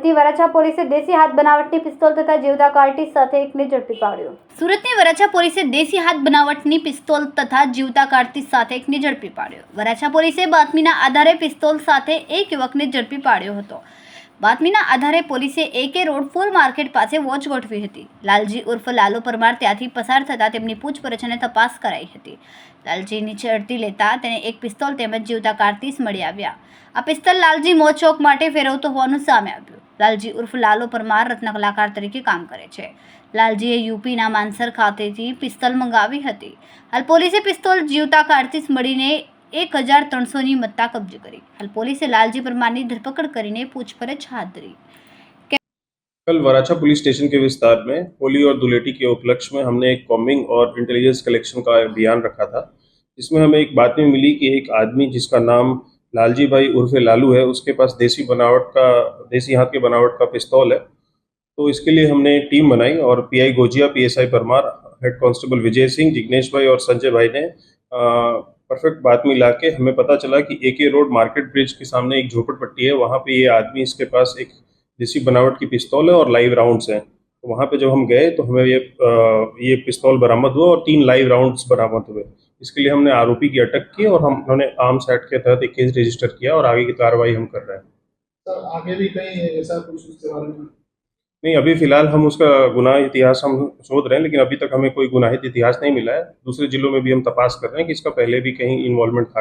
સુરતની વરાછા પોલીસે દેશી હાથ બનાવટની પિસ્તોલ તથા જીવતા કાર્ટી સાથે એકને ઝડપી પાડ્યો સુરતની વરાછા પોલીસે દેશી હાથ બનાવટની પિસ્તોલ તથા જીવતા કાર્ટી સાથે એકને ઝડપી પાડ્યો વરાછા પોલીસે બાતમીના આધારે પિસ્તોલ સાથે એક યુવકને ઝડપી પાડ્યો હતો બાતમીના આધારે પોલીસે એકે રોડ ફૂલ માર્કેટ પાસે વોચ ગોઠવી હતી લાલજી ઉર્ફ લાલુ પરમાર ત્યાંથી પસાર થતાં તેમની પૂછપરછ અને તપાસ કરાઈ હતી લાલજી નીચે અડતી લેતા તેને એક પિસ્તોલ તેમજ જીવતા કાર્તિસ મળી આવ્યા આ પિસ્તોલ લાલજી મોચોક માટે ફેરવતો હોવાનું સામે આવ્યું लालजी उर्फ लालो परमार रत्नकलाकार तरीके काम करे छे लालजी ये यूपी नाम आंसर खाते जी पिस्तौल मंगાવી હતી હાલ પોલીસે પિસ્તોલ જીવતા કાર્તીસ મડીને 1300 ની મત્તા કબજે કરી હાલ પોલીસે લાલજી પરમારની ધરપકડ કરીને પૂછપરછા કરી કે કલ વરાછા પોલીસ સ્ટેશન કે વિસ્તાર મે होली ઓર દુલેટી કે ઉપલક્ષ મે હમને એક કોમિંગ ઓર ઇન્ટેલિજન્સ કલેક્શન કા અભિયાન રખા થા isme hame ek baat mili ki ek aadmi jiska naam Lalji भाई उर्फे लालू है उसके पास देसी बनावट का देसी हाथ के बनावट का पिस्तौल है तो इसके लिए हमने टीम बनाई और PI Gojiya PSI Parmar head constable Vijay Singh Jignesh bhai और संजय भाई ने परफेक्ट बात में ला के हमें पता चला कि ए के रोड मार्केट ब्रिज के सामने एक झोपड़पट्टी है वहाँ पे ये आदमी इसके पास एक देसी बनावट की पिस्तौल है और लाइव राउंड्स हैं तो वहाँ पे जब हम गए तो हमें ये आ, ये पिस्तौल बरामद हुआ और तीन लाइव राउंड्स बरामद हुए इसके लिए हमने आरोपी की अटक की और हम हमने आर्म्स एक्ट के तहत एक केस रजिस्टर किया और आगे की कार्रवाई हम कर रहे हैं सर आगे भी कहीं ऐसा कुछ बारे में नहीं अभी फिलहाल हम उसका गुना इतिहास हम शोध रहे हैं लेकिन अभी तक हमें कोई गुनाहित इतिहास नहीं मिला है दूसरे जिलों में भी हम तपास कर रहे हैं कि इसका पहले भी कहीं इन्वॉल्वमेंट था